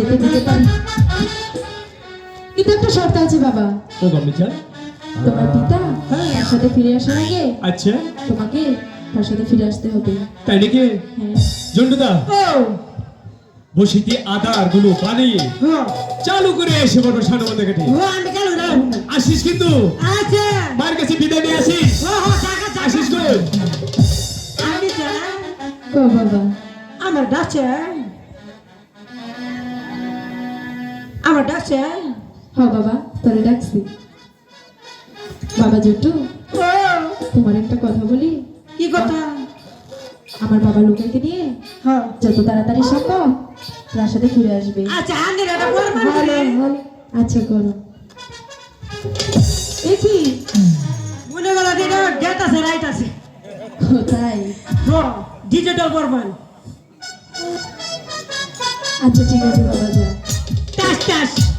যেতে দিতে পারি কিন্তু একটা শর্ত আছে বাবা। ও গমিচা তোমার পিতা তার সাথে ফিরে আসার আগে আচ্ছা। তোমাকে তার সাথে ফিরে আসতে হবে। তাই নাকি? হ্যাঁ। জন্ডুদা বসিতে আদারগুলো বানিয়ে চালু করে এসে বড় সানো মধ্যে কেটে আসিস কিন্তু। মার কাছে বিদায় নিয়ে আসিস। আসিস বাবা। আমার ডাকছে হ বাবা তোরে ডাকছি। বাবা তোমার একটা কথা বলি। কি কথা? আমার বাবা লোকাইকে নিয়ে হ্যাঁ। যত তাড়াতাড়ি সম্ভব সাথে ফিরে আসবে। আচ্ছা করবেন আচ্ছা করো। কি? মনে গেল যে ডেট আছে রাইট আছে। তাই ডিজিটাল করবেন আচ্ছা ঠিক আছে বাবা যা podcast.